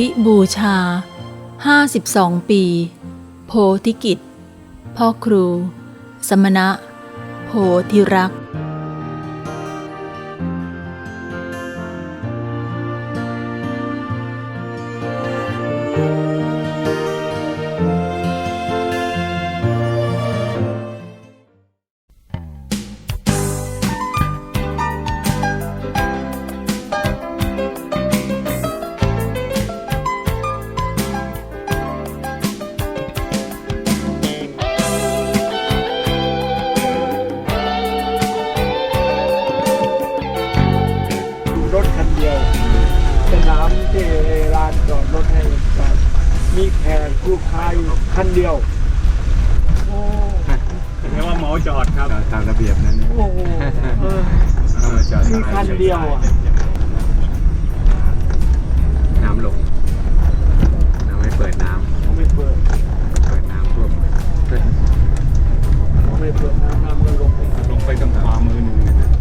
ธิบูชา 52 ปี โพธิกิจ พ่อครู สมณะ โพธิรัก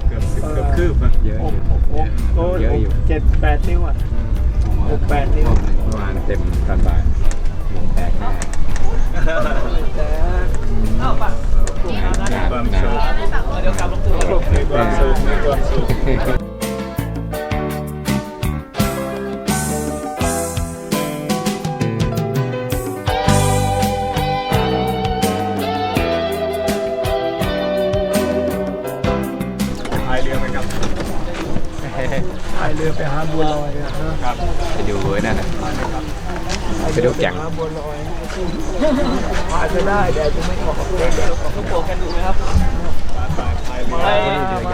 เกือบสิบเกือบคืบอะเยอะโอ้อยู่โหโอ้โหเยอะอยู่เจ็ดแปดนิ้วอะ หกแปดนิ้ว เมื่อวานเต็มตอนบ่ายลงแตกแน่แต่ความสุขมีความสุขมีความสุขพ หาบัวลอยอะนะครับไปดูไว้นั่นน่ะไปดูแก่งหาบัวลอยพายจะได้แดดจะไม่ออกลูกโป่งกันดูไหมครับพายเรือไป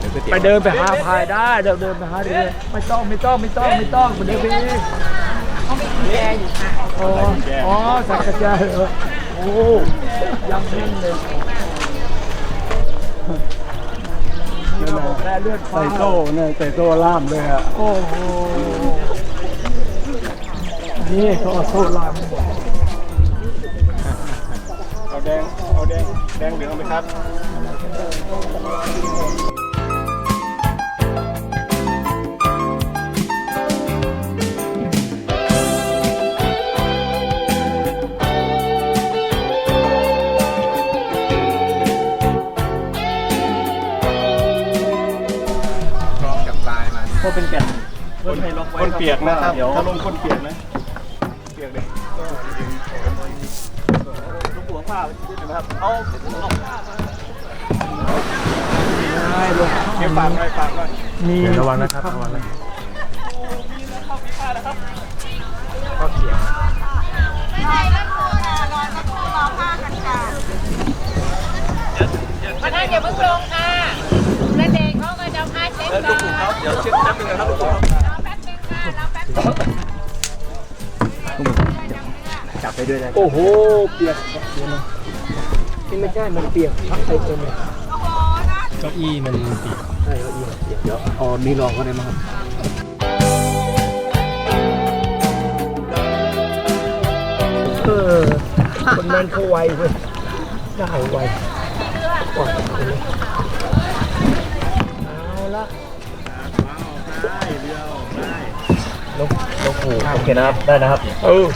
เดี๋ยวก๋วยเตี๋ยวไปเดินไปหาพายได้เดินเดินไปหาเรือไม่ต้องไม่ต้องไม่ต้องไม่ต้องไปเดินไปเองอ๋ออ๋อสักกระจายเหรอโอ้ยังแน่นเลย แต่เก้าใส่โซ่เนี่ยใส่โซ่ล่ามเลยอะโอ้โหนี่เขาเอาโซ่ลามเอาแดงเอาแดงแดงเหลืองไหมครับ ก็เป็นแก่นคนคนเปียกนะครับถ้าลงคนเปียกนะเปียกเลยลูกหัวผ้านะครับเอาเอาผ้ามาได้ลงเก็บปากไว้ปากไว้มีระวังนะครับระวังนะก็เขียวใช่แล้วครูนะรอสักครู่รอผ้ากันค่ะมานั่งอย่าเพิ่งลงค่ะแล้วเด็ก เขาก็จะเอาผ้าเช็ดก่อนเดี๋ยวเช็ดแป๊บนึงนะครับลูกผมครอแป๊บนึงค่ะรอแป๊บนึงจับไปด้วยนะโอ้โห เปียกเดี๋ยวนะนี่ไม่ใช่ มันเปียกพักไปเต็มเลยโอ้โหนะเก้าอี้มันติดใช่แล้วเอียกเปียกเดี๋ยวอ๋อนี่ลองก็ได้มั้งครับเออคนนั้นเขาไวเว้ยได้ไวกว่า คนนี้เอาละลงลงหูโอเคนะครับ ได้นะครับ เออ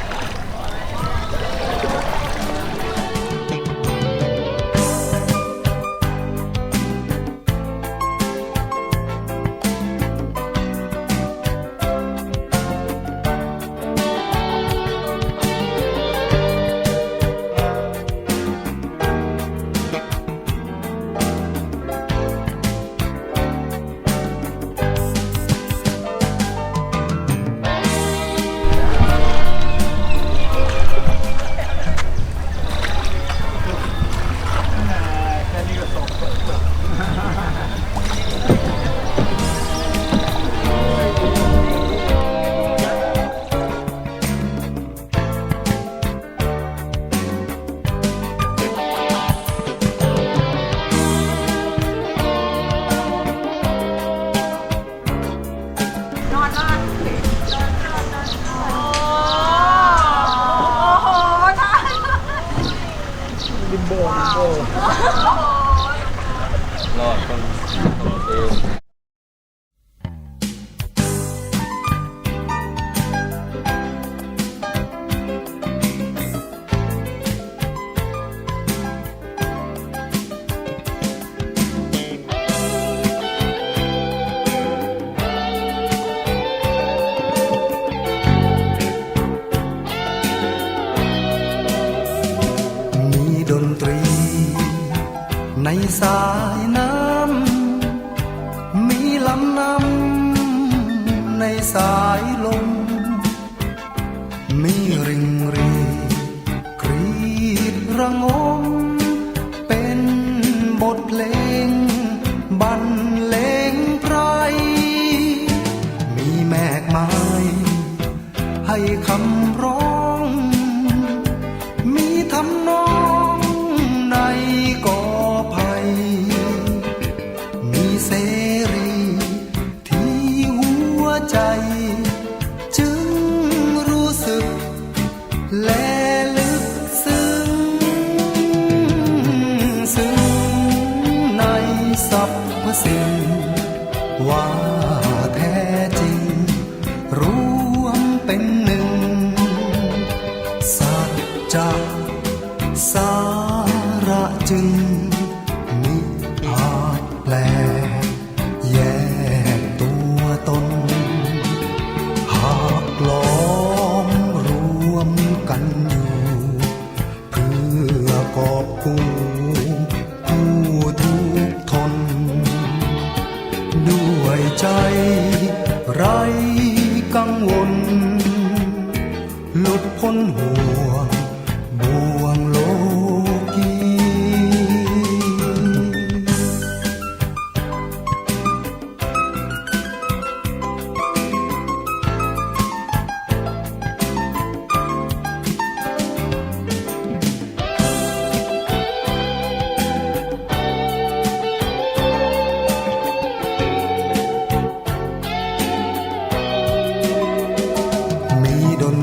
ให้คำร้อง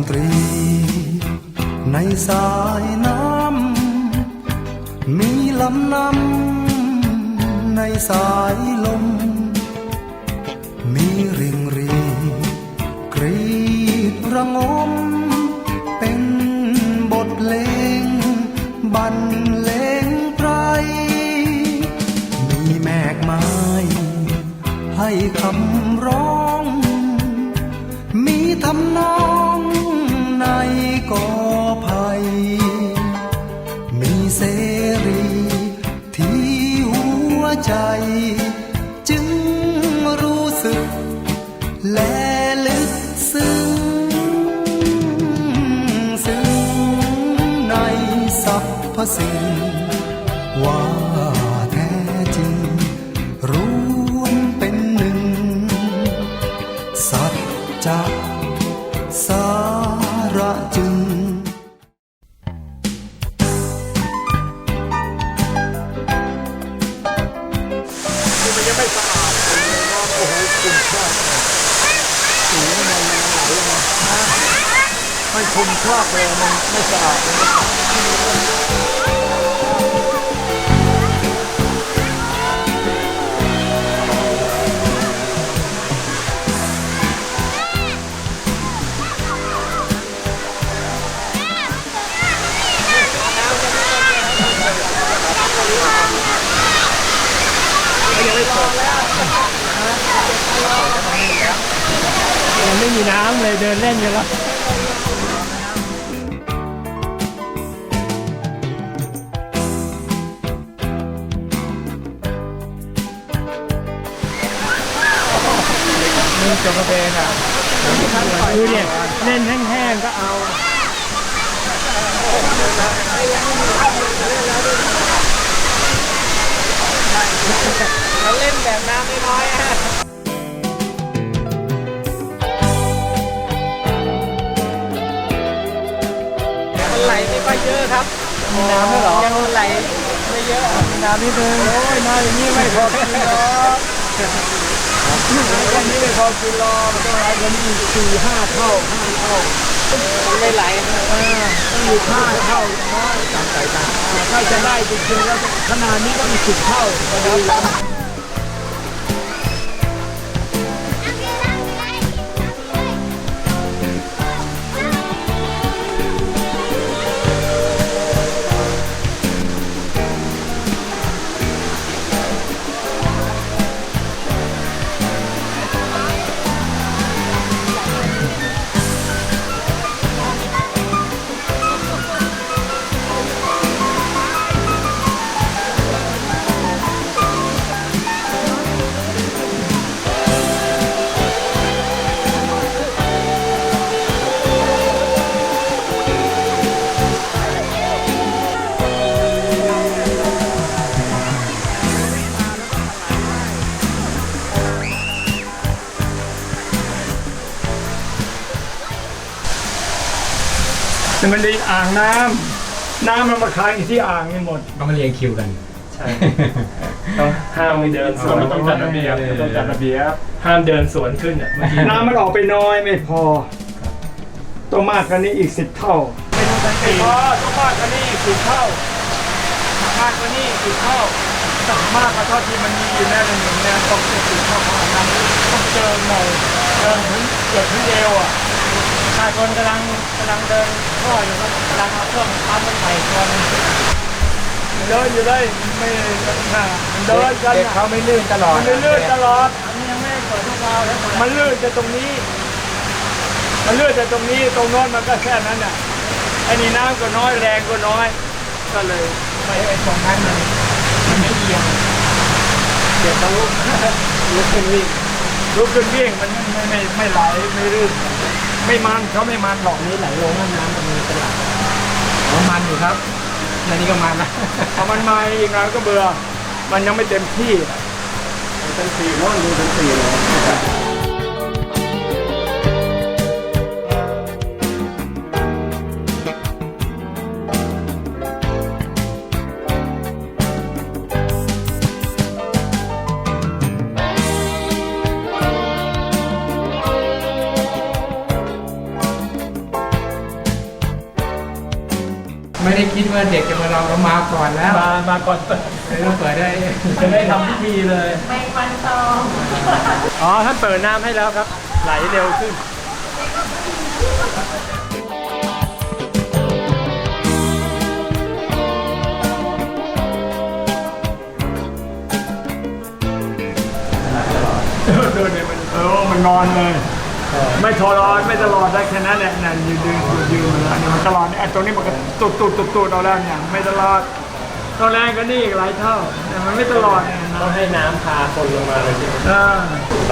ตรี ในสายน้ำ มีลำน้ำในสายลม มีริงรีกรีดระงม မစင်ဝါ ยังไม่มีน้ำเลยเดินเล่นกันแล้วมือจงกระเบนอะดูเนี่ยเล่นแห้งๆก็เอา เราเล่นแบบน้ำน้อยๆฮะมันไหลไม่ค่อยเยอะครับมีน้ำด้วยเหรอ ยังไหลไม่เยอะมีน้ำนิดนึงโอ้ยน้ำอย่างนี้ไม่พอกินหรอกแค่นี้ไม่พอกินหรอกมันต้องอะไรกันอีกสี่ห้าเท่าห้าเท่าไม่ไหลเออต้องอยู่ห้าเท่าอย่างน้อยตามใจกันถ้าจะได้จริงๆแล้วขนาดนี้ต้องสิบเท่าพอดีแล้ แต่มันได้อ่างน้ำน้ำมันมาค้างอยู่ที่อ่างนี่หมด ก็มาเรียงคิวกัน ใช่ต้องห้ามเดินสวนต้องจัดระเบียบต้องจัดระเบียบห้ามเดินสวนขึ้นอะน้ำมันออกไปน้อยไม่พอต้องมากกว่านี้อีกสิบเท่าไม่พอต้องมากกว่านี้อีกสิบเท่ามากกว่านี้อีกสิบเท่ามากกว่าเท่าที่มันมีอยู่แน่หนึ่งแน่ต้องเป็นสิบเท่าของน้ำต้องเดินหน่อยเดินถึงเกือบถึงเอวอะ ชายคนกำลังกำลังเดินท่ออยู่ครับกำลังเอาเครื่องปั๊มมันใส่ตัวนึงเดินอยู่เลยไม่น่ามันเดินกันเด็กน่ะเขาไม่ลื่นตลอดมันไม่ลื่นตลอดอันนี้ยังไม่ได้เปิดทุกราวแล้วมันลื่นจะตรงนี้ มันลื่นจะตรงนี้ตรงโน้นมันก็แค่นั้นน่ะไอ้นี่น้ำก็น้อยแรงก็น้อย ก็เลยไม่ไอ้ตรงนั้นมันมันไม่เอียงเดี๋ยวเขาลุกขึ้นวิ่งลุกขึ้นวิ่งมันไม่ไม่ไม่ไหลไม่ลื่น ไม่มันเขาไม่มันหรอกนี่ไหลลงน้ำมันมีตลาดอ๋อมันอยู่ครับอันนี้ก็มันนะพอมันมาอีกหน่อยก็เบื่อ มันยังไม่เต็มที่เต็มที่แล้วดูเต็มที่เลยาเด็กจะมาลองเรามาก่อนแล้วมามาก่อนเปิดเลยต้องเปิดได้จะได้ทำพิธีเลยไม่วันตองอ๋อท่านเปิดน้ำให้แล้วครับ ไหลเร็วขึ้นเดินเนี่ยมันเออมันนอนเลย ไม่ทรอนไม่ตลอดได้แค่นั้นแหละนั่นยืนยืนยืนมาแล้วเนี่ยมันตลอดเนี่ยไอ้ตรงนี้มันก็ตุดตุดตุดตุดเอาแล้วเนี่ยไม่ตลอดตอนแรกก็นี่อีกหลายเท่าแต่มันไม่ตลอดเนี่ยนะต้องให้น้ำพาคนลงมาเลยใช่ไหมอ่า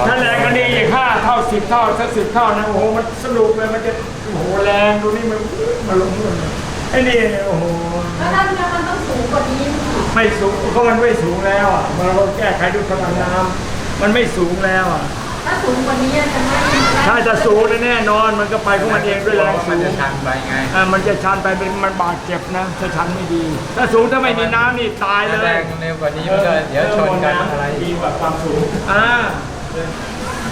ถ้าแรงก็นี่อีกห้าเท่าสิบเท่าสักสิบเท่านะโอ้โหมันสนุกเลยมันจะโอ้โหแรงดูนี่มันมันลงเลยไอ้นี่เนี่ยโอ้โหแล้วถ้ามันต้องสูงกว่านี้ไม่สูงเพราะมันไม่สูงแล้วอะมันเราแก้ไขด้วยพลังน้ำมันไม่สูงแล้วอะ ถ้าสูงกว่านี้จะไม่ถ้าจะสูงแน่นอนมันก็ไปของมันเองด้วยแรงสูมันงจะชันไปไงอ่ามันจะชันไปเป็นมันบาดเจ็บนะถ้าชันไม่ดี ถ้าสูงถ้าไม่มีน้ำนี่ตายเลแรยงเร็วกว่านี้มันก็เดี๋ยวชนกันอะไรดีกว่าความสูงอ่า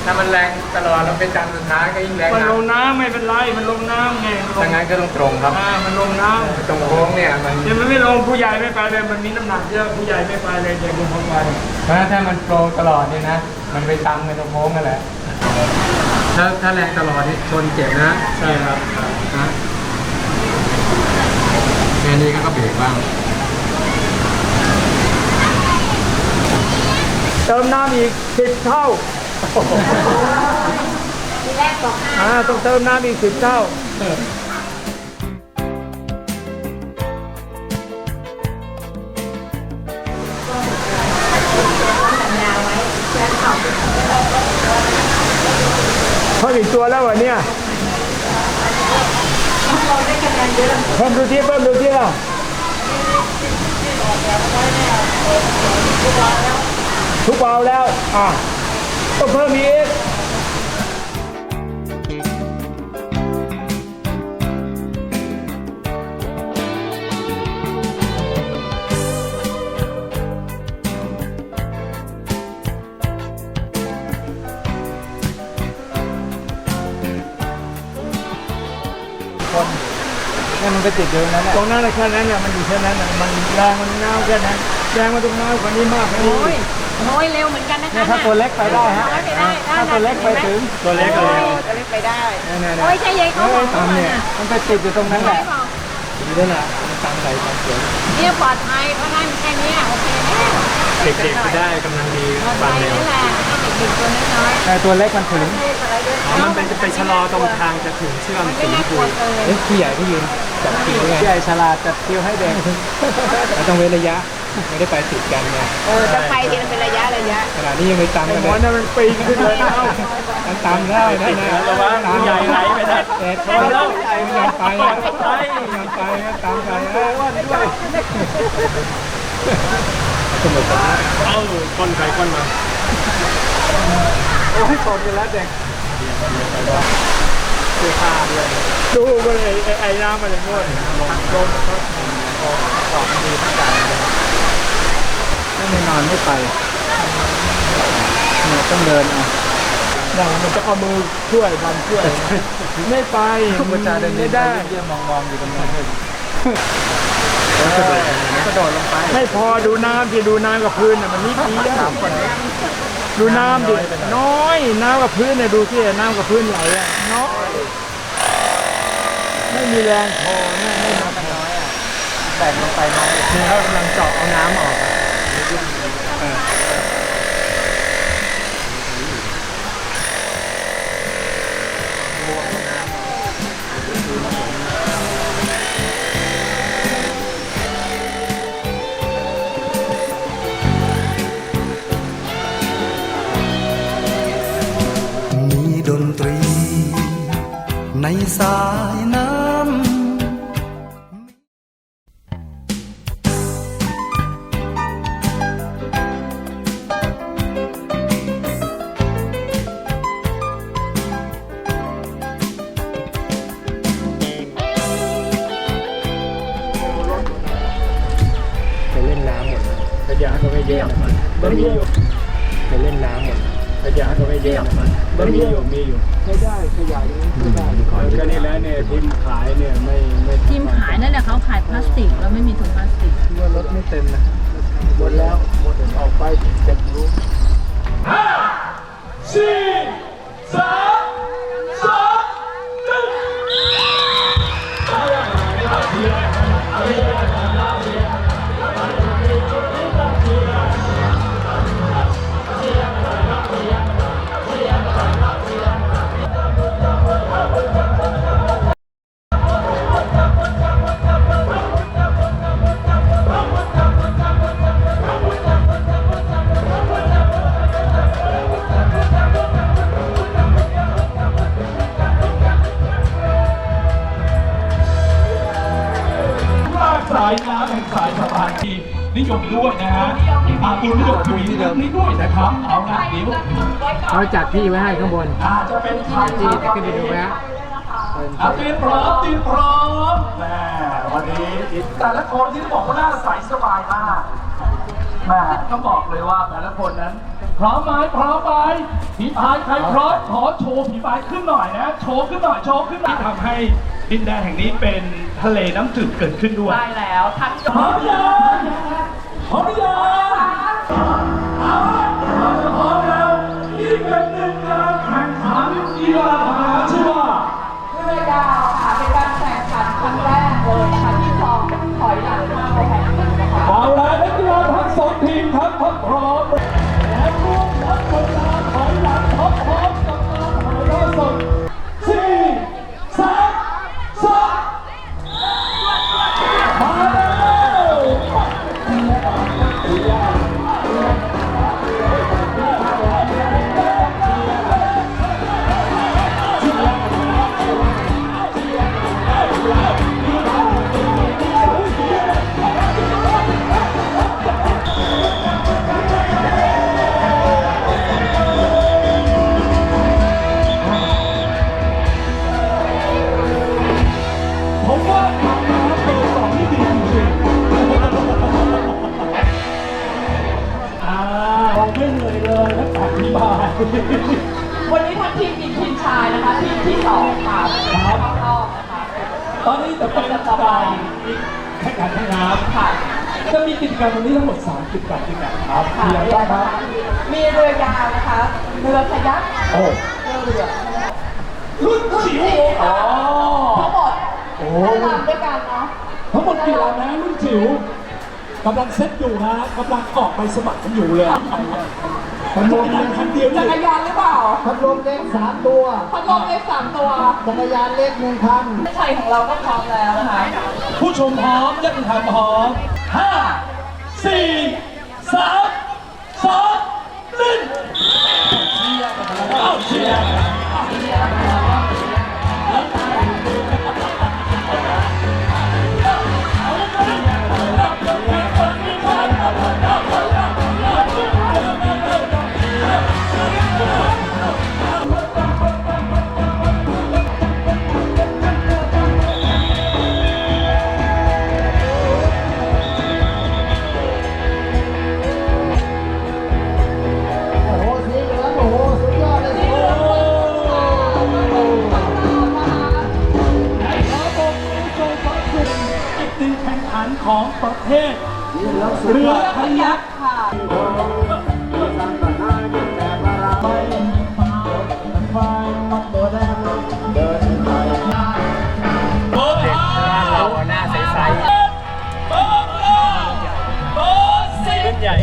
ถ้ามันแรงตลอดเราไปจันสุดท้ายก็ยิ่งแรงมันหนัลกงน้ำไม่เป็นไรมันลงน้ำไงมันลถ้างงั้นก็ต้องตรงครับ อ่ามันลงน้ำ ตรงโค้งเนี่ยมัน เดี๋ยวมันไม่ลงผู้ใหญ่ไม่ไปเลยมันมีน้ำหนักเยอะผู้ใหญ่ไม่ไปเลยเด็กลงเข้าไป เพราะถ้ามันโปรงตลอดเนี่ยนะ มันไปตำกันตรงโค้งนั่นแหละถ้าถ้าแรงตลอดนี่ชนเจ็บนะใช่ครับนะแค่นี้ก็เบรกบ้าง เติมน้ำอีกสิบเท่าทีแรกบอกห้าอ่าต้องเติมน้ำอีกสิบเท่า พิ่มอีกตัวแล้ววะเนี่ยเราได้คะแนนเยอะเพิ่มดูที่เพิ่มดูที่ละทุกเบาแล้ว อะก็เพิ่มอีก ไปติดอยู่นั้นแหละตรงนั้นแหละแค่นั้นเนี่ยมันอยู่แค่นั้นน่ะมันแรงมันน้าวแค่นั้นแรงมันต้องน้อยกว่านี้มากนะโอ้ยโอ้ยเร็วเหมือนกันนะคะถ้าตัวเล็กไปได้ฮะไปได้ถ้าตัวเล็กไปถึงตัวเล็กก็โอ้เร็ยวตัวเล็กไปได้เนี่ยโอ้ยใจเย็นเขาบอกเขาตามมาเนี่ยน่ะมันไปติดอยู่ตรงนั้นแหไม่ละบอกอยู่นั่นแหละมันตังใส่ตังเสียงเนี่ยปลอดภัยเพราะนั่นแค่เนี้ยโอเคแล้ว เด็กๆก็ได้กำลังดีปลอดฟัภังยเร็วนั่นแหละให้เด็กๆตัวน้อยแต่ตัวเล็กมันถึงๆให้อะไรด้วยอ๋อมันเป็นจะไปชะลอตรงทางจะถึงเชื่อมมันไม่สีชน่ามกพูลัวเกินเอ้ยพี่ใหญ่ที่ยืนจับคิวไงพี่ใหญ่ฉลาดจับคิวให้เด็กเราต้องเว้นระยะไม่ได้ไปติดกันไงเออจะไปทีมันเป็นระยะระยะขณะนี้ยังไม่ตามไอ้กันหมเลอยนั่นมันปีนขึ้นเลยเอ้ามันตามแล้วนะนะระวังผู้ใหญ่ไหลไปได้เด็กคนแล้วยังไปยังไปยังไปตามกันนะด้วย สมุทรสาครเอ้าคนใครคนมาโอ้ยสดกันแล้วเด็กเสื้อผ้าด้วยดูก็เลยไอ้ไอ้น้ำมันเลยงวดลงลงก็สอบดีทั้งการเลยไม่ไม่นอนไม่ไปเนี่ยต้องเดินเอานั่งมันจะเอามือช่วยบันช่วย ไม่ไปประชาเดินไม่ได้เยี่ยมมองมองๆอยู่ตรงนั้นเลย กระโดดลงไปไม่พอดูน้ำที่ดูน้ำกับพื้นน่ะมันนิดเดียวดูน้ำดิน้อย น้ำกับพื้นเนี่ยดูที่น้ำกับพื้นไหลอะน้อยไม่มีแรงพอนะไม่มาพอแบ่งลงไปน้อยนี่เขากำลังเจาะเอาน้ำออก นะมันมีอยู่มีอยู่ไม่ได้ขยะยังไม่ได้ก็นี่แหล้วเนี่ยทิมขายเนี่ยไม่ไม่ทีมขายนั่นแหละเขาขายพลาสติกแล้วไม่มีถุงพลาสติกว่ารถไม่เต็มนะหมดแล้วหมดออกไปเจ็ดรู้ส นที่นิยมด้วยนะฮะอาบุญนิยมทวีเรื่องนี้ด้วยนะครับเอาละเดี๋ยวเขาจัดที่ไว้ให้ข้างบนอาจจะเป็นทางที่จะขึ้นไปดูไหมฮะอาเตรียมพร้อมเตรียมพร้อมแม่วันนี้แต่ละคนที่บอกว่าหน้าใสสบายมากแม่ต้องบอกเลยว่าแต่ละคนนั้น พร้อมไหมพร้อมไหมผีพายใครพร้อมขอโชว์ผีพายขึ้นหน่อยนะ โชว์ขึ้นหน่อยโชว์ขึ้นหน่อยที่ทำให้ ดินแดนแห่งนี้เป็นทะเลน้ำจืดเกิดขึ้นด้วย ได้แล้วทั้งพร้อมยังพร้อมยังเอาละเราจะพร้อมแล้วนี่เป็นหนึ่งการแข่งขันกีฬามหาชื่อว่าเรือยาวค่ะเป็นการแข่งขันครั้งแรกเลยนะคะที่คลองถอยหลังมาแข่งขันนะคะเอาละนักกีฬาทั้งสองทีมครับพร้อม จะมีกิจกรรมวันนี้ทั้งหมด3กิจกรรมด้วยกันครับค่ะมีอะไรบ้างครับมีเรือยาวนะคะ เรือขยักโอ้เรือเรือรุ่นจิ๋วอ๋อทั้งหมดโอ้ห้าลำด้วยกันเนาะทั้งหมดกี่ลำนะรุ่นจิ๋วกำลังเซ็ตอยู่ฮะกำลังออกไปสมัครกันอยู่เลยมันลงเพียงคันเดียวจันี่กรยานหรือเปล่าพัดลมเล็กสามตัวพัดลมเล็กสามตัวจักรยานเล็กหนึ่งคันไทยของเราก็พร้อมแล้วนะคะผู้ชมพร้อมยักษ์ทำพร้อมห้า สี่สามสองหนึ่งเอาเชียร์เรือพยักค่ะเราหน้าใสรุ่นใหญ่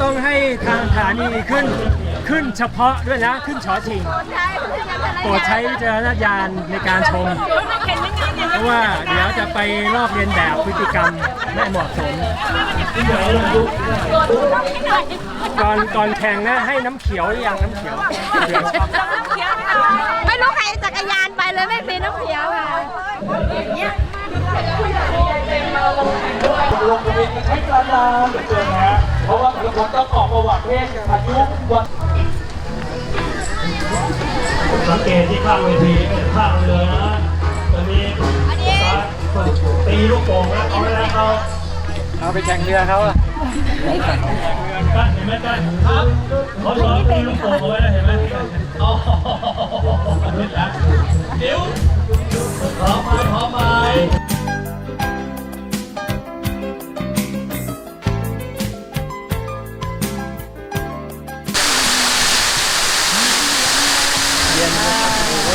ต้องให้ทางสถานีขึ้น เฉพาะด้วยนะขึ้นชอชิงโปรดใช้วิจารณญาณในการชม เพราะว่าเดี๋ยวจะไปลอกเลียนแบบพฤติกรรมไม่เหมาะสม ก่อนก่อนแข่งนะให้น้ำเขียวหรือยังน้ำเขียวเดี๋ยวไม่รู้ใครจักรยานไปเลยไม่มีน้ำเขียวค่ะลงทะเบียนกันใช้กระดานเหลือเกินนะฮะเพราะว่าแต่ละคนต้องออกประวัติเพศอายุวัน สังเกตที่ข้างเวทีเป็นข้างเรือนะตอนนี้ตีลูกโป่งแล้วเอาไว้แล้วเขาเอาไปแข่งเรือเขาอะกั้นเห็นไหมกั้นครับเขารอตีลูกโป่งเอาไว้แล้วเห็นไหมอ๋อเห็นแล้วเดี๋ยวพร้อมไหมพร้อมไหม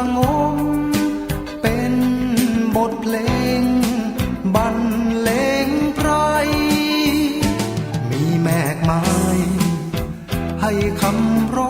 ระงม เป็นบทเพลง บรรเลงไพร มีแมกไม้ให้คำร้อง